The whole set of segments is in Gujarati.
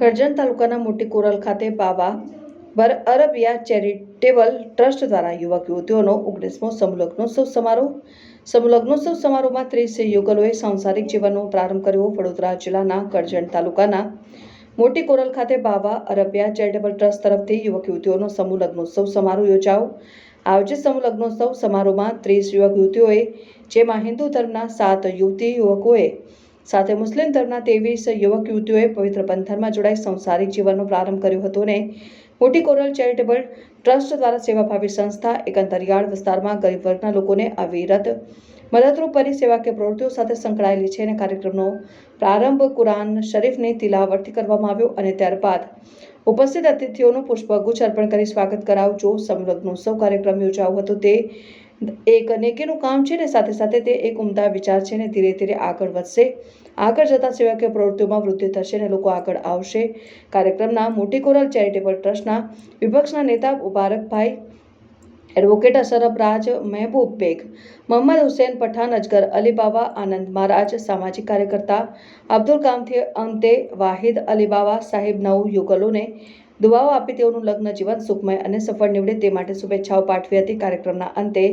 કરજણ તાલુકાના મોટી કોરલ ખાતે બાબા બર અરબિયા ચેરિટેબલ ટ્રસ્ટ દ્વારા યુવક યુવતીઓનો ઓગણીસમો સમલગ્નોત્સવ સમારોહ. સમલગ્નોત્સવ સમારોહમાં ત્રીસ યુગલોએ સાંસારિક જીવનનો પ્રારંભ કર્યો. વડોદરા જિલ્લાના કરજણ તાલુકાના મોટી કોરલ ખાતે બાબા અરબિયા ચેરિટેબલ ટ્રસ્ટ તરફથી યુવક યુવતીઓનો સમૂહ લગ્નોત્સવ સમારોહ યોજાયો. આયોજિત સમૂહ લગ્નોત્સવ સમારોહમાં ત્રીસ યુવક યુવતીઓએ, જેમાં હિન્દુ ધર્મના સાત યુવતી યુવકોએ સાથે મુસ્લિમ ધર્મના ત્રેવીસ યુવક યુવતીઓએ પવિત્ર બંધનમાં જોડાઈ સંસારિક જીવનનો પ્રારંભ કર્યો હતો ને મોટી કોરલ ચેરિટેબલ ટ્રસ્ટ દ્વારા સેવાભાવી સંસ્થા એક અંતરિયાળ વિસ્તારમાં ગરીબ વર્ગના લોકોને અવિરત મદદરૂપ બની સેવાકીય પ્રવૃત્તિઓ સાથે સંકળાયેલી છે અને કાર્યક્રમનો પ્રારંભ કુરાન શરીફની તિલાવટથી કરવામાં આવ્યો અને ત્યારબાદ ઉપસ્થિત અતિથિઓનું પુષ્પગુચ્છ અર્પણ કરી સ્વાગત કરાવજો. સંલગ્નોત્સવ કાર્યક્રમ યોજાયો હતો. તે એક નેકીનું કામ છે ને, સાથે સાથે તે એક ઉમદા વિચાર છે ને, ધીરે ધીરે આગળ વધશે. આગળ જતા સેવાકીય પ્રવૃત્તિઓમાં વૃદ્ધિ થશે અને લોકો આગળ આવશે. કાર્યક્રમના મોટી કોરલ ચેરિટેબલ ટ્રસ્ટના વિપક્ષના નેતા મુબારકભાઈ એડવોકેટ અશરફરાજ મહેબૂબ બેગ, મોહમ્મદ હુસેન પઠાણ, અજગર અલીબાવા આનંદ મહારાજ, સામાજિક કાર્યકર્તા અબ્દુલ કામથી અંતે વાહિદ અલીબાવા સાહેબ નવ યુગલોને દુઆઓ આપી તેઓનું લગ્ન જીવન સુખમય અને સફળ નીવડે તે માટે શુભેચ્છાઓ પાઠવી હતી કાર્યક્રમના અંતે.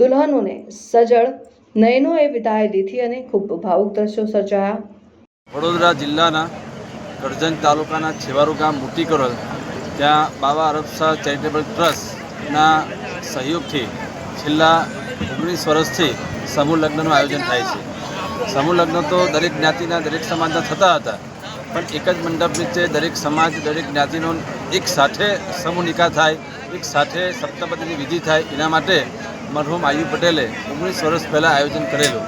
દુલ્હનોને સજળ નયનોએ વિદાય લીધી અને ખૂબ ભાવુક દ્રશ્યો સર્જાયા. વડોદરા જિલ્લાના કરજણ તાલુકાના છેવારુ ગામ મોટી કરોલ ત્યાં બાબા અરબશાહ ચેરિટેબલ ટ્રસ્ટના સહયોગથી છેલ્લા ઓગણીસ વર્ષથી સમૂહ લગ્નનું આયોજન થાય છે. સમૂહ લગ્ન તો દરેક જ્ઞાતિના, દરેક સમાજના થતા હતા. પણ એક જ મંડપ નીચે દરેક સમાજ, દરેક જ્ઞાતિનો એક સાથે સમૂહ થાય, એક સાથે સપ્તપદીની વિધિ થાય, એના માટે મરહુમ આયુ પટેલે ઓગણીસ વર્ષ પહેલાં આયોજન કરેલું.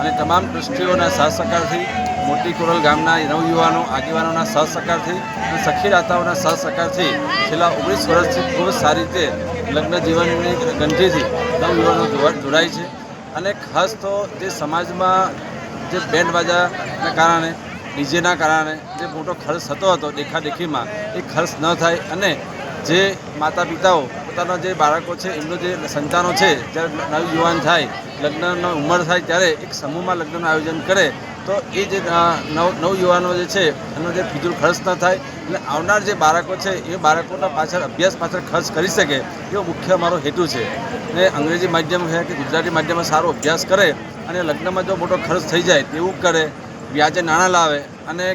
અને તમામ ટ્રસ્ટીઓના સહસહકારથી સહકારથી મોટી કોરલ ગામના નવયુવાનો, આગેવાનોના સહસહકારથી સહકારથી અને સખી દાતાઓના સહસહકારથી સહકારથી છેલ્લા ઓગણીસ વર્ષથી ખૂબ સારી રીતે લગ્ન જીવનની ગંઠીથી નવયુવાનો જોડાય છે. અને ખાસ તો જે સમાજમાં જે બેન્ડ બાજાના કારણે ડીજેના કારણે જે મોટો ખર્ચ થતો હતો દેખાદેખીમાં, એ ખર્ચ ન થાય અને જે માતા પિતાઓ પોતાના જે બાળકો છે, એમનું જે સંતાનો છે, જ્યારે નવયુવાન થાય, લગ્નનો ઉંમર થાય, ત્યારે એક સમૂહમાં લગ્નનું આયોજન કરે, તો એ જે નવ નવયુવાનો જે છે, એનો જે ફિજુલ ખર્ચ ન થાય અને આવનાર જે બાળકો છે, એ બાળકોના પાછળ અભ્યાસ પાછળ ખર્ચ કરી શકે, એવો મુખ્ય અમારો હેતુ છે. ને અંગ્રેજી માધ્યમ છે કે ગુજરાતી માધ્યમમાં સારો અભ્યાસ કરે અને લગ્નમાં જો મોટો ખર્ચ થઈ જાય, તેવું કરે. વ્યાજે નાણાં લાવે અને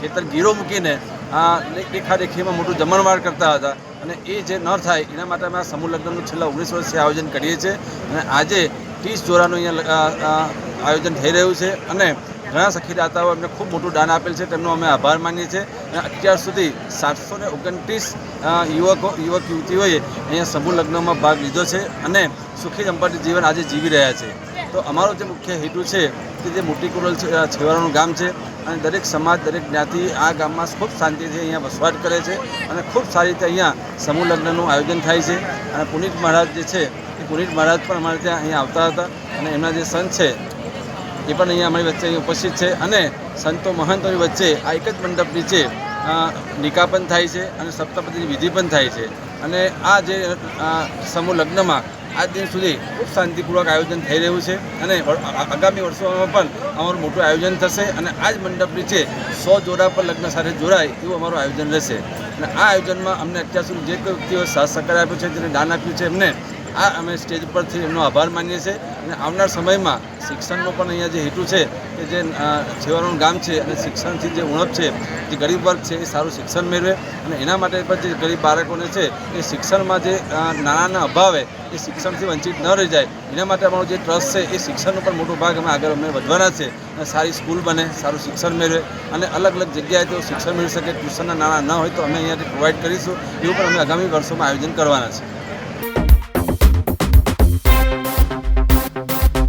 ખેતર ગીરો મૂકીને, આ દેખાદેખીમાં મોટું જમણવાર કરતા હતા. અને એ જે ન થાય, એના માટે અમે આ સમૂહ લગ્નનું છેલ્લા ઓગણીસ વર્ષથી આયોજન કરીએ છીએ. અને આજે ત્રીસ જોરાનું અહીંયા આયોજન થઈ રહ્યું છે. અને ઘણા સખીદાતાઓ અમને ખૂબ મોટું દાન આપેલ છે, તેમનો અમે આભાર માનીએ છીએ. અને અત્યાર સુધી સાતસો ને ઓગણત્રીસ યુવકો, યુવક, યુવતીઓએ અહીંયા સમૂહ લગ્નમાં ભાગ લીધો છે અને સુખી દંપતી જીવન આજે જીવી રહ્યા છે. તો અમારો જે મુખ્ય હેતુ છે કે જે મોટી કુરલ છેવાડાનું ગામ છે અને દરેક સમાજ, દરેક જ્ઞાતિ આ ગામમાં ખૂબ શાંતિથી અહીંયા વસવાટ કરે છે અને ખૂબ સારી રીતે અહીંયા સમૂહ લગ્નનું આયોજન થાય છે. અને પુનિત મહારાજ જે છે એ પુનિત મહારાજ પણ અમારે ત્યાં અહીંયા આવતા હતા અને એમના જે સંત છે એ પણ અહીંયા અમારી વચ્ચે ઉપસ્થિત છે અને સંતો મહંતોની વચ્ચે આ એક જ મંડપ નીચે નિકા પણ થાય છે અને સપ્તપતિની વિધિ પણ થાય છે. અને આ જે સમૂહ લગ્નમાં આજ દિન સુધી ખૂબ શાંતિપૂર્વક આયોજન થઈ રહ્યું છે અને આગામી વર્ષોમાં પણ અમારું મોટું આયોજન થશે અને આ જ મંડપ નીચે સો જોડા પર લગ્ન સાથે જોડાય એવું અમારું આયોજન રહેશે. અને આ આયોજનમાં અમને અત્યાર સુધી જે કોઈ વ્યક્તિઓ સાથ સહકાર આપ્યો છે, જેને દાન આપ્યું છે, એમને આ અમે સ્ટેજ પરથી એમનો આભાર માનીએ છીએ. અને આવનાર સમયમાં શિક્ષણનો પણ અહીંયા જે હેતુ છે કે જે છેવાડાનું ગામ છે અને શિક્ષણથી જે ઉણપ છે, જે ગરીબ વર્ગ છે, એ સારું શિક્ષણ મેળવે અને એના માટે પણ જે ગરીબ બાળકોને છે એ શિક્ષણમાં જે નાણાંના અભાવે એ શિક્ષણથી વંચિત ન રહી જાય. એના માટે અમારો જે ટ્રસ્ટ છે એ શિક્ષણનો પણ મોટો ભાગ અમે આગળ અમે વધવાના છે અને સારી સ્કૂલ બને, સારું શિક્ષણ મેળવે અને અલગ અલગ જગ્યાએ તેઓ શિક્ષણ મેળવી શકે, ટ્યુશનના નાણાં ન હોય તો અમે અહીંયાથી પ્રોવાઈડ કરીશું. એવું પણ અમે આગામી વર્ષોમાં આયોજન કરવાના છે.